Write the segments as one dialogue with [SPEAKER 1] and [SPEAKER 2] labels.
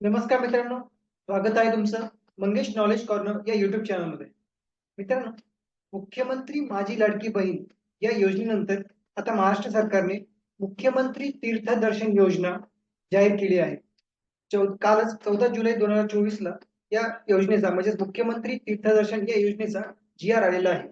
[SPEAKER 1] नमस्कार मित्रांनो स्वागत आहे तुमचं मंगेश नॉलेज कॉर्नर या युट्यूब चॅनलमध्ये मित्रांनो मुख्यमंत्री माझी लाडकी बहीण या योजनेनंतर आता महाराष्ट्र सरकारने मुख्यमंत्री तीर्थदर्शन योजना जाहीर केली आहे. चौ कालच चौदा जुलै दोन हजार चोवीस ला या योजनेचा म्हणजेच मुख्यमंत्री तीर्थदर्शन या योजनेचा जी आर आलेला आहे.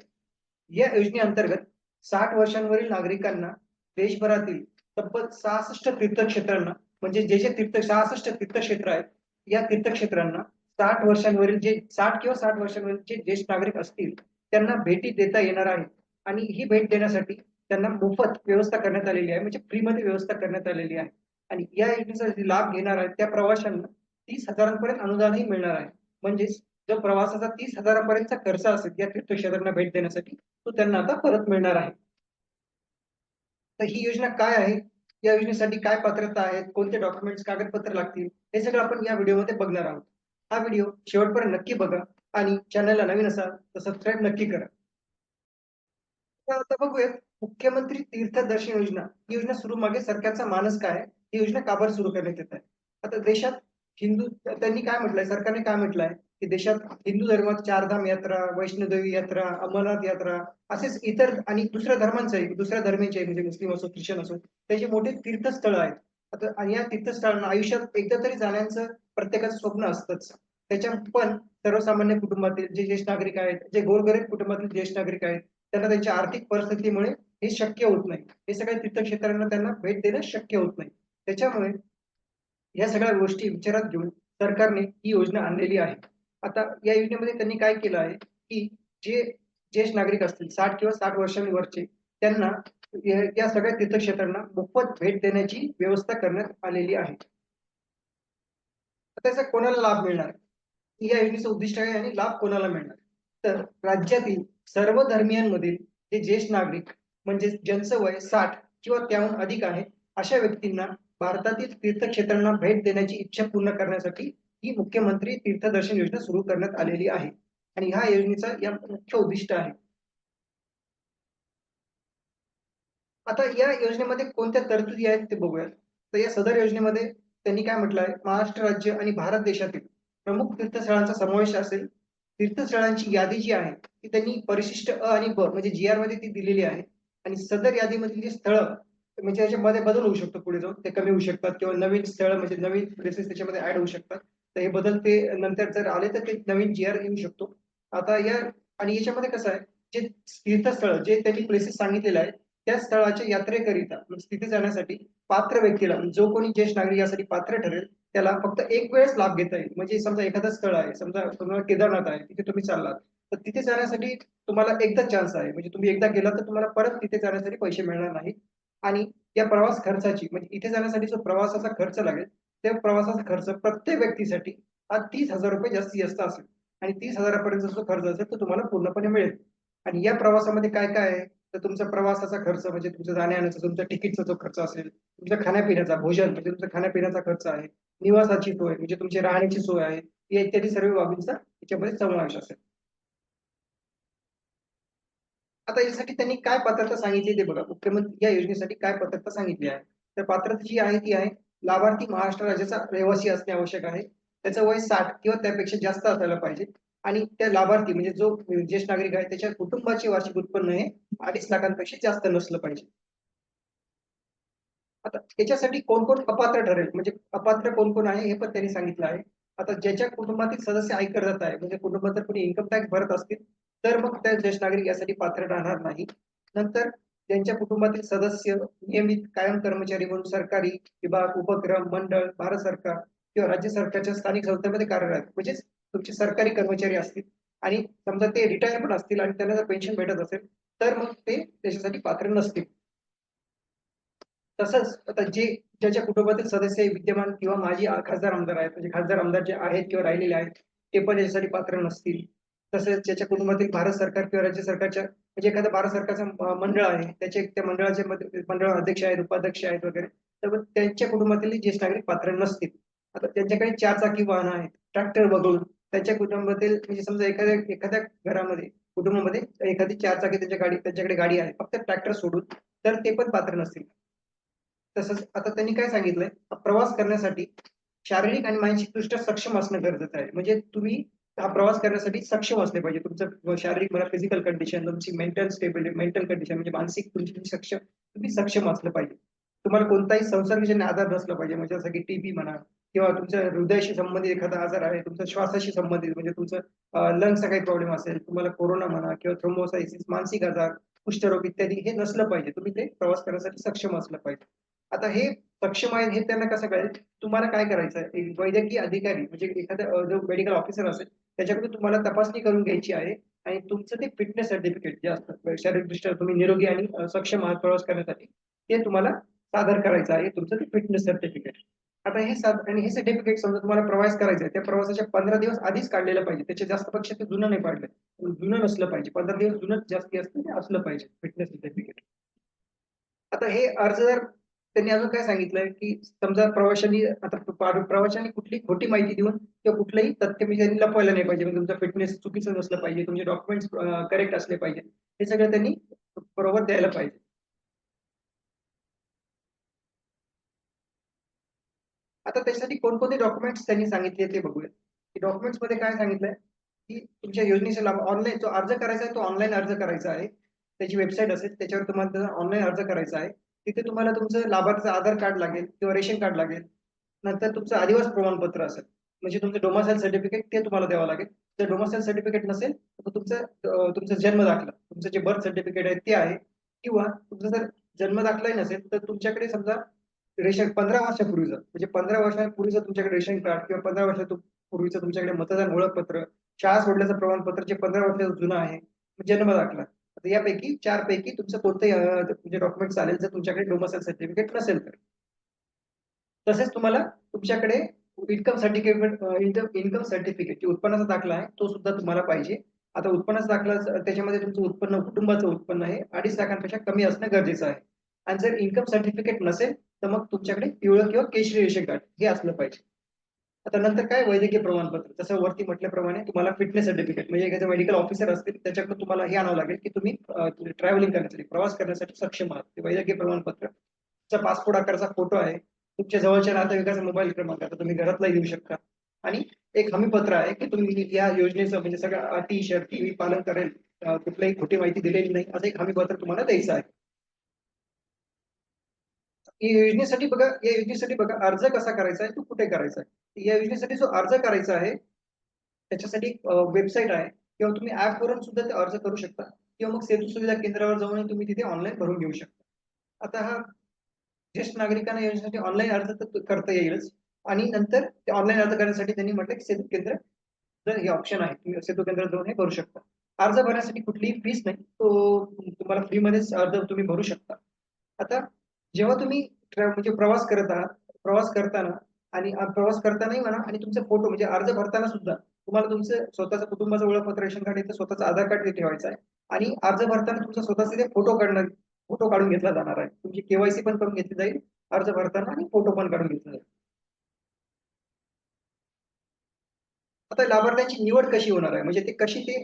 [SPEAKER 1] या योजनेअंतर्गत साठ वर्षांवरील नागरिकांना देशभरातील तब्बल सहासष्ट तीर्थक्षेत्रांना म्हणजे जे जे तीर्थ सहासष्ट तीर्थक्षेत्र आहेत या तीर्थक्षेत्रांना साठ वर्षांवरील जे साठ किंवा साठ वर्षांवरील जे ज्येष्ठ नागरिक असतील त्यांना भेटी देता येणार आहे आणि ही भेट देण्यासाठी त्यांना मोफत व्यवस्था करण्यात आलेली आहे म्हणजे फ्रीमध्ये व्यवस्था करण्यात आलेली आहे. आणि या योजनेचा लाभ घेणार आहे त्या प्रवाशांना तीस हजारांपर्यंत अनुदानही मिळणार आहे. म्हणजेच जो प्रवासाचा तीस हजारांपर्यंतचा खर्च असेल या तीर्थक्षेत्रांना भेट देण्यासाठी तो त्यांना आता परत मिळणार आहे. तर ही योजना काय आहे? या योजनेसाठी काय पात्रता आहेत कोणते डॉक्युमेंट्स कागदपत्र लागतील हे सगळं आपण या व्हिडिओमध्ये बघणार आहोत. हा व्हिडिओ शेवटपर्यंत नक्की बघा आणि चॅनलला नवीन असाल तर सबस्क्राईब नक्की करा. आता बघूयात मुख्यमंत्री तीर्थदर्शन योजना. ही योजना सुरू मागे सरकारचा मानस काय ही योजना का बरं सुरू करण्यात येत आहे? आता देशात हिंदू त्यांनी काय म्हटलंय? सरकारने काय म्हटलंय? की देशात हिंदू धर्मात चारधाम यात्रा वैष्णोदेवी यात्रा अमरनाथ यात्रा असेच इतर आणि दुसऱ्या धर्मांचे दुसऱ्या धर्माचे म्हणजे मुस्लिम असो ख्रिश्चन असो त्याचे मोठे तीर्थस्थळ आहेत. आता आणि या तीर्थस्थळांना आयुष्यात एकदा तरी जाण्याचं प्रत्येकाचं स्वप्न असतंच. त्याच्या पण सर्वसामान्य कुटुंबातील जे ज्येष्ठ नागरिक आहेत जे गोरगरीब कुटुंबातील ज्येष्ठ नागरिक आहेत त्यांना त्यांच्या आर्थिक परिस्थितीमुळे हे शक्य होत नाही. हे सगळ्या तीर्थक्षेत्रांना त्यांना भेट देणं शक्य होत नाही. त्याच्यामुळे या सगळ्या गोष्टी विचारात घेऊन सरकारने ही योजना आणलेली आहे. आता या योजनेमध्ये त्यांनी काय केलं आहे की जे ज्येष्ठ नागरिक असतील साठ किंवा साठ वर्षांवरचे त्यांना या सगळ्या तीर्थक्षेत्रांना मोफत भेट देण्याची व्यवस्था करण्यात आलेली आहे. त्याचा कोणाला लाभ मिळणार? या योजनेचं उद्दिष्ट आहे आणि लाभ कोणाला मिळणार? तर राज्यातील सर्व धर्मियांमधील जे ज्येष्ठ नागरिक म्हणजे ज्यांचं वय साठ किंवा त्याहून अधिक आहे अशा व्यक्तींना भारतातील तीर्थक्षेत्रांना भेट देण्याची इच्छा पूर्ण करण्यासाठी ही मुख्यमंत्री तीर्थदर्शन योजना सुरू करण्यात आलेली आहे. आणि ह्या योजनेचा या मुख्य उद्दिष्ट आहे. आता या योजनेमध्ये कोणत्या तरतुदी आहेत ते बघूयात. तर या सदर योजनेमध्ये त्यांनी काय म्हटलं आहे महाराष्ट्र राज्य आणि भारत देशातील प्रमुख तीर्थस्थळांचा समावेश असेल. तीर्थस्थळांची यादी जी आहे ती त्यांनी परिशिष्ट अ आणि ब म्हणजे जी आरमध्ये ती दिलेली आहे. आणि सदर यादीमधील जी स्थळ म्हणजे त्याच्यामध्ये बदल होऊ शकतो पुढे जाऊन. ते कमी होऊ शकतात किंवा नवीन स्थळ म्हणजे नवीन प्लेसेस त्याच्यामध्ये ऍड होऊ शकतात. तर हे बदल ते नंतर जर आले तर ते नवीन जी आर येऊ शकतो. आता या आणि याच्यामध्ये कसं आहे जे तीर्थस्थळ जे त्यांनी प्लेसेस सांगितलेले आहे त्या स्थळाच्या यात्रेकरिता म्हणजे तिथे जाण्यासाठी पात्र व्यक्तीला म्हणजे जो कोणी ज्येष्ठ नागरिक यासाठी पात्र ठरेल त्याला फक्त एक वेळेस लाभ घेता येईल. म्हणजे समजा एखादं स्थळ आहे समजा केदारनाथ आहे तिथे तुम्ही चाललात तर तिथे जाण्यासाठी तुम्हाला एकदा चान्स आहे. म्हणजे तुम्ही एकदा गेला तर तुम्हाला परत तिथे जाण्यासाठी पैसे मिळणार नाही आणि या प्रवास खर्चाची म्हणजे इथे जाण्यासाठी जो प्रवासाचा खर्च लागेल त्या प्रवासाचा खर्च प्रत्येक व्यक्तीसाठी हा तीस हजार रुपये जास्तीत जास्त असेल. आणि तीस हजारापर्यंत जो खर्च असेल तो तुम्हाला पूर्णपणे मिळेल. आणि या प्रवासामध्ये काय काय आहे? तर तुमचा प्रवासाचा खर्च म्हणजे तुमचं जाण्या येण्याचा तुमचा तिकीटचा जो खर्च असेल तुमचा खाण्यापिण्याचा भोजन म्हणजे तुमचा खाण्यापिण्याचा खर्च आहे निवासाची सोय म्हणजे तुमची राहण्याची सोय आहे या इत्यादी सर्व बाबींचा याच्यामध्ये समावेश असेल. आता यासाठी त्यांनी काय पात्रता सांगितली ते बघा. मुख्यमंत्री या योजनेसाठी काय पात्रता सांगितली आहे? तर पात्रता जी आहे ती आहे लाभार्थी महाराष्ट्र राज्याचा रहिवासी असणे आवश्यक आहे. त्याचं वय साठ किंवा त्यापेक्षा जास्त असायला पाहिजे. आणि त्या लाभार्थी म्हणजे जो ज्येष्ठ नागरिक आहे त्याच्या कुटुंबाचे वार्षिक उत्पन्न हे अडीच लाखांपेक्षा जास्त नसलं पाहिजे. आता याच्यासाठी कोण कोण अपात्र ठरेल? म्हणजे अपात्र कोण कोण आहे हे पण त्यांनी सांगितलं आहे. आता ज्याच्या कुटुंबातील सदस्य आयकर जात आहे म्हणजे कुटुंबात जर कोणी इन्कम टॅक्स भरत असतील तर मग त्या ज्येष्ठ नागरिक यासाठी पात्र राहणार नाही. नंतर त्यांच्या कुटुंबातील सदस्य नियमित कायम कर्मचारी म्हणून सरकारी विभाग उपक्रम मंडळ भारत सरकार किंवा राज्य सरकारच्या स्थानिक संस्थेमध्ये कार्यरत. म्हणजेच तुमचे सरकारी कर्मचारी असतील आणि समजा ते रिटायर पण असतील आणि त्यांना जर पेन्शन भेटत असेल तर मग ते त्याच्यासाठी पात्र नसतील. तसंच आता जे ज्याच्या कुटुंबातील सदस्य विद्यमान किंवा माजी खासदार आमदार आहेत म्हणजे खासदार आमदार जे आहेत किंवा राहिलेले आहेत ते पण याच्यासाठी पात्र नसतील. तसेच ज्याच्या कुटुंबातील भारत सरकार किंवा राज्य सरकारच्या म्हणजे एखादं भारत सरकारचं मंडळ आहे त्याचे त्या मंडळाचे मंडळ अध्यक्ष आहेत उपाध्यक्ष आहेत वगैरे तर त्यांच्या कुटुंबातील ज्येष्ठ नागरिक पात्र नसतील आता त्यांच्याकडे चार चाकी वाहन आहेत ट्रॅक्टर वगळून त्यांच्या कुटुंबातील म्हणजे समजा एखाद्या एखाद्या घरामध्ये कुटुंबामध्ये एखादी चार चाकी त्यांच्या गाडी त्यांच्याकडे गाडी आहे फक्त ट्रॅक्टर सोडून तर ते पण पात्र नसतील. तसंच आता त्यांनी काय सांगितलंय? प्रवास करण्यासाठी शारीरिक आणि मानसिक दृष्ट्या सक्षम असणं गरजेचं आहे. म्हणजे तुम्ही हा प्रवास करण्यासाठी सक्षम असले पाहिजे. तुमचं शारीरिक म्हणा फिजिकल कंडिशन तुमची मेंटल स्टेबिलिटी मेंटल कंडिशन म्हणजे मानसिक तुमची सक्षम तुम्ही सक्षम असलं पाहिजे. तुम्हाला कोणताही संसर्गजन्य आजार नसला पाहिजे. म्हणजे जसं की टीबी म्हणा किंवा तुमच्या हृदयाशी संबंधित एखादा आजार आहे तुमचा श्वासाशी संबंधित म्हणजे तुमचं लंग्सचा काही प्रॉब्लेम असेल तुम्हाला कोरोना म्हणा किंवा थ्रोमोसायसिस मानसिक आजार कुष्ठरोग इत्यादी हे नसलं पाहिजे. तुम्ही ते प्रवास करण्यासाठी सक्षम असलं पाहिजे. आता हे सक्षम आहे हे त्यांना कसं कळेल? तुम्हाला काय करायचं आहे एक वैद्यकीय अधिकारी म्हणजे एखादा जो मेडिकल ऑफिसर असेल त्याच्याकडून तुम्हाला तपासणी करून घ्यायची आहे आणि तुमचं ते फिटनेस सर्टिफिकेट जे असतं शारीरिकदृष्ट्या तुम्ही निरोगी आणि सक्षम आहात प्रवास करण्यासाठी ते तुम्हाला सादर करायचं आहे तुमचं ते फिटनेस सर्टिफिकेट आता हे साध आणि हे सर्टिफिकेट समजा तुम्हाला प्रवास करायचा आहे त्या प्रवासाच्या पंधरा दिवस आधीच काढलेलं पाहिजे त्याच्या जास्त पक्ष ते जुनं नाही पाडलं. जुनं नसलं पाहिजे पंधरा दिवस जुनं जास्ती असतं ते असलं पाहिजे फिटनेस सर्टिफिकेट आता हे अर्जदार त्यांनी अजून काय सांगितलंय की समजा प्रवाशांनी आता प्रवाशांनी कुठली खोटी माहिती देऊन किंवा कुठलंही तथ्य मी त्यांनी लपवायला नाही पाहिजे. म्हणजे तुमचं फिटनेस चुकीचं नसलं पाहिजे तुमचे डॉक्युमेंट्स करेक्ट असले पाहिजे. हे सगळं त्यांनी बरोबर द्यायला पाहिजे. आता त्याच्यासाठी कोणकोणते डॉक्युमेंट्स त्यांनी सांगितले ते बघूया. डॉक्युमेंट्समध्ये काय सांगितलंय? की तुमच्या योजनेचा लाभ ऑनलाईन जो अर्ज करायचा आहे तो ऑनलाईन अर्ज करायचा आहे. त्याची वेबसाईट असेल त्याच्यावर तुम्हाला ऑनलाईन अर्ज करायचा आहे. तिथे तुम्हाला तुमचं लाभार्थीचं आधार कार्ड लागेल किंवा रेशन कार्ड लागेल. नंतर तुमचं आदिवास प्रमाणपत्र असेल. म्हणजे तुमचं डोमासाईल सर्टिफिकेट ते तुम्हाला द्यावं लागेल. जर डोमासाईल सर्टिफिकेट नसेल तर तुमचं तुमचं जन्म दाखला तुमचं जे बर्थ सर्टिफिकेट आहे ते आहे. किंवा तुमचं जर जन्म दाखलाही नसेल तर तुमच्याकडे समजा रेशन पंधरा वर्षापूर्वीचं म्हणजे पंधरा वर्षापूर्वीचं तुमच्याकडे रेशन कार्ड किंवा पंधरा वर्षापूर्वीचं तुमच्याकडे मतदान ओळखपत्र शाळा सोडल्याचं प्रमाणपत्र जे पंधरा वर्षाचं जुनं आहे जन्म दाखला. तर यापैकी चार पैकी तुमचं कोणतंही म्हणजे डॉक्युमेंट चालेल जर तुमच्याकडे डोमसाईल सर्टिफिकेट नसेल तर. तसेच तुम्हाला तुमच्याकडे इन्कम सर्टिफिकेट इन्कम सर्टिफिकेट जे उत्पन्नाचा दाखला आहे तो सुद्धा तुम्हाला पाहिजे. आता उत्पन्नाचा दाखला त्याच्यामध्ये तुमचं उत्पन्न कुटुंबाचं उत्पन्न आहे अडीच लाखांपेक्षा कमी असणं गरजेचं आहे. आणि जर इन्कम सर्टिफिकेट नसेल तर मग तुमच्याकडे पिवळं किंवा केशरी रेशन कार्ड हे असलं पाहिजे. आता नंतर काय वैद्यकीय प्रमाणपत्र? जसं वरती म्हटल्याप्रमाणे तुम्हाला फिटनेस सर्टिफिकेट म्हणजे एखादे मेडिकल ऑफिसर असतील त्याच्याकडे तुम्हाला हे आणावं लागेल की तुम्ही ट्रॅव्हलिंग करण्यासाठी प्रवास करण्यासाठी सक्षम आहात. ते वैद्यकीय प्रमाणपत्र. तुमचा पासपोर्ट आकाराचा फोटो आहे. तुमच्या जवळच्या नातेवाईकाचा मोबाईल क्रमांक आता तुम्ही घरातला येऊ शकता. आणि एक हमीपत्र आहे की तुम्ही या योजनेचं म्हणजे सगळ्या अटी शर्ती पालन करेल. कुठल्याही खोटी माहिती दिलेली नाही. असं एक हमीपत्र तुम्हाला द्यायचं आहे. योजनेसाठी बघा या योजनेसाठी बघा अर्ज कसा करायचा आहे तो कुठे करायचा आहे? या योजनेसाठी जो अर्ज करायचा आहे त्याच्यासाठी वेबसाईट आहे. किंवा तुम्ही ऍपवरून सुद्धा ते अर्ज करू शकता. किंवा मग सेतू सुविधा केंद्रावर जाऊन तुम्ही तिथे ऑनलाईन भरून घेऊ शकता. आता हा ज्येष्ठ नागरिकांना योजनेसाठी ऑनलाईन अर्ज करता येईलच. आणि नंतर ते ऑनलाईन अर्ज करण्यासाठी त्यांनी म्हटलं की सेतू केंद्र जर हे ऑप्शन आहे तुम्ही सेतू केंद्र जाऊन हे भरू शकता. अर्ज भरण्यासाठी कुठलीही फीस नाही. तो तुम्हाला फ्रीमध्येच अर्ज तुम्ही भरू शकता. आता जेव्हा तुम्ही म्हणजे प्रवास करत आहात प्रवास करताना आणि प्रवास करतानाही म्हणा आणि तुमचे फोटो म्हणजे अर्ज भरताना सुद्धा तुम्हाला तुमचं स्वतःचं कुटुंबाचं ओळखपत्र रेशन कार्ड येतं स्वतःचं आधार कार्ड ठेवायचं आहे. आणि अर्ज भरताना तुमचा स्वतःचे ते फोटो काढणार फोटो काढून घेतला जाणार आहे. तुमची केवायसी पण करून घेतली जाईल अर्ज भरताना आणि फोटो पण काढून घेतला जाईल. आता लाभार्थ्यांची निवड कशी होणार आहे? म्हणजे ते कशी ते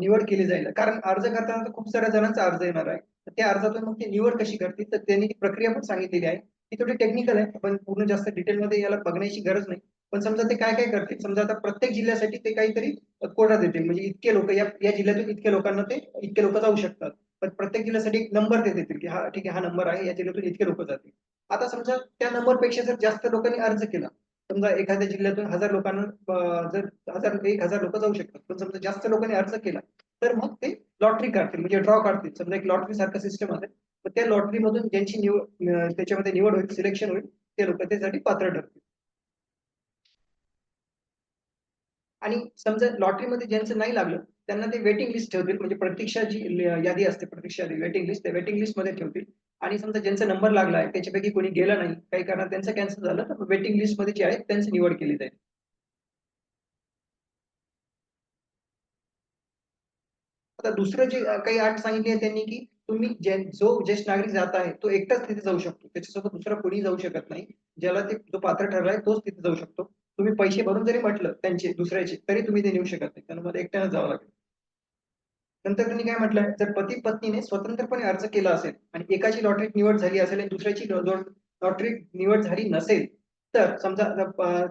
[SPEAKER 1] निवड केली जाईल? कारण अर्ज करताना खूप साऱ्या जणांचा अर्ज येणार आहे. त्या अर्जातून मग ते निवड कशी करतील? तर त्यांनी ती प्रक्रिया पण सांगितलेली आहे. ती थोडी टेक्निकल आहे पण पूर्ण जास्त डिटेलमध्ये याला बघण्याची गरज नाही. पण समजा ते काय काय करतील? समजा आता प्रत्येक जिल्ह्यासाठी ते काहीतरी कोटा देतील. म्हणजे इतके लोक या या जिल्ह्यातून इतक्या लोकांना ते इतके लोक जाऊ शकतात. पण प्रत्येक जिल्ह्यासाठी एक नंबर ते देतील की हा ठीक आहे हा नंबर आहे या जिल्ह्यातून इतके लोक जातील. आता समजा त्या नंबरपेक्षा जर जास्त लोकांनी अर्ज केला समजा एखाद्या जिल्ह्यातून हजार लोकांना जर हजार एक हजार लोक जाऊ शकतात. पण समजा जास्त लोकांनी अर्ज केला तर मग ते लॉटरी काढतील म्हणजे ड्रॉ काढतील. समजा एक लॉटरी सारखं सिस्टम आहे तर त्या लॉटरी मधून ज्यांची निवड त्याच्यामध्ये निवड होईल सिलेक्शन होईल ते लोक त्यासाठी पात्र ठरतील. आणि समजा लॉटरीमध्ये ज्यांचं नाही लागलं त्यांना ते वेटिंग लिस्ट ठेवतील म्हणजे प्रतीक्षा जी यादी असते प्रतीक्षा वेटिंग लिस्ट त्या वेटिंग लिस्टमध्ये ठेवतील. आणि समजा ज्यांचा नंबर लागला आहे त्याच्यापैकी कोणी गेला नाही काही कारण त्यांचं कॅन्सल झालं तर वेटिंग लिस्टमध्ये जे आहे त्यांची निवड केली जाईल. आता दुसरं जे काही अट सांगितली आहे त्यांनी की तुम्ही जो ज्येष्ठ नागरिक जात आहे तो एकटाच तिथे जाऊ शकतो. त्याच्यासोबत दुसरा कोणी जाऊ शकत नाही. ज्याला ते जो पात्र ठरलाय तोच तिथे जाऊ शकतो. तुम्ही पैसे भरून जरी म्हटलं त्यांचे दुसऱ्याचे तरी तुम्ही ते नेऊ शकत नाही. त्यांना एकट्यानं जावं लागेल. नंतर त्यांनी काय म्हटलंय जर पती पत्नीने स्वतंत्रपणे अर्ज केला असेल आणि एकाची लॉटरीत निवड झाली असेल आणि दुसऱ्याची लॉटरीत निवड झाली नसेल तर समजा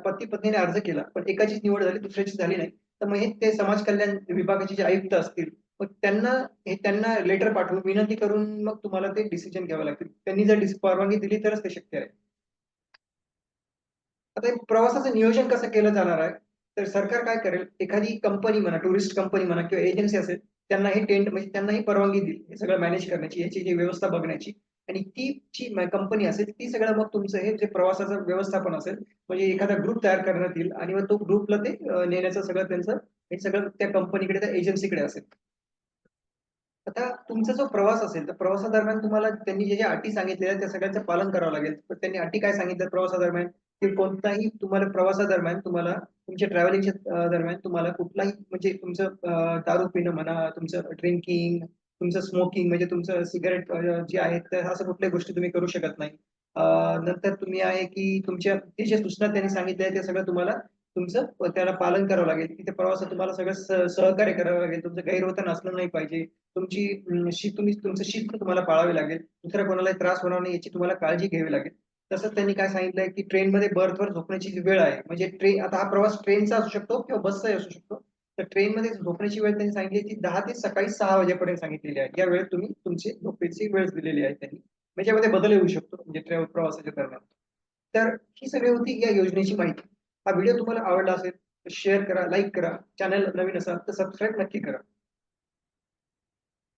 [SPEAKER 1] पती पत्नीने अर्ज केला पण एकाचीच निवड झाली दुसऱ्याची झाली नाही तर मग हे ते समाज कल्याण विभागाचे जे आयुक्त असतील मग त्यांना हे त्यांना लेटर पाठवून विनंती करून मग तुम्हाला ते डिसिजन घ्यावं लागतील त्यांनी जर डिस- परवानगी दिली तरच ते शक्य आहे. आता प्रवासाचं नियोजन कसं केलं जाणार आहे? तर सरकार काय करेल? एखादी कंपनी म्हणा टुरिस्ट कंपनी म्हणा किंवा एजन्सी असेल त्यांना हे टेंट म्हणजे त्यांना ही परवानगी देईल हे सगळं मॅनेज करण्याची याची जी व्यवस्था बघण्याची. आणि ती जी कंपनी असेल ती सगळं मग तुमचं हे जे प्रवासाचं व्यवस्थापन असेल म्हणजे एखादा ग्रुप तयार करण्यात येईल आणि मग तो ग्रुपला ते नेण्याचं सगळं त्यांचं हे सगळं त्या कंपनीकडे त्या एजन्सीकडे असेल. आता तुमचा जो प्रवास असेल तर प्रवासादरम्यान तुम्हाला त्यांनी जे जे अटी सांगितलेल्या त्या सगळ्यांचं पालन करावं लागेल. तर त्यांनी अटी काय सांगितलं प्रवासादरम्यान? की कोणताही तुम्हाला प्रवासादरम्यान तुम्हाला तुमच्या ट्रॅव्हलिंगच्या दरम्यान तुम्हाला कुठलाही म्हणजे तुमचं दारू पिणं म्हणा तुमचं ड्रिंकिंग तुमचं स्मोकिंग म्हणजे तुमचं सिगारेट जे आहे तर असं कुठल्याही गोष्टी तुम्ही करू शकत नाही. नंतर तुम्ही आहे की तुमच्या ते जे सूचना त्यांनी सांगितल्या आहेत ते सगळं तुम्हाला तुमचं त्याला पालन करावं लागेल. तिथे प्रवासात तुम्हाला सगळं सहकार्य करावं लागेल. तुमचं गैरवर्तन असलं नाही पाहिजे. तुमची तुम्ही तुमचं शिस्त तुम्हाला पाळावी लागेल. दुसऱ्या कोणालाही त्रास होणार नाही याची तुम्हाला काळजी घ्यावी लागेल. तसंच त्यांनी काय सांगितलंय की ट्रेनमध्ये बर्थवर झोपण्याची जी वेळ आहे म्हणजे ट्रेन आता हा प्रवास ट्रेनचा असू शकतो किंवा बसचाही असू शकतो तर ट्रेनमध्ये झोपण्याची वेळ त्यांनी सांगितली ती दहा ते सकाळी सहा वाजेपर्यंत सांगितलेली आहे. या वेळेत तुम्ही तुमची झोपेची वेळ दिलेली आहे त्यांनी. म्हणजे यामध्ये बदल येऊ शकतो म्हणजे ट्रेन प्रवासाच्या दरम्यान. तर ही सगळी होती या योजनेची माहिती. हा व्हिडिओ तुम्हाला आवडला असेल तर शेअर करा लाईक करा. चॅनल नवीन असाल तर सबस्क्राईब नक्की करा.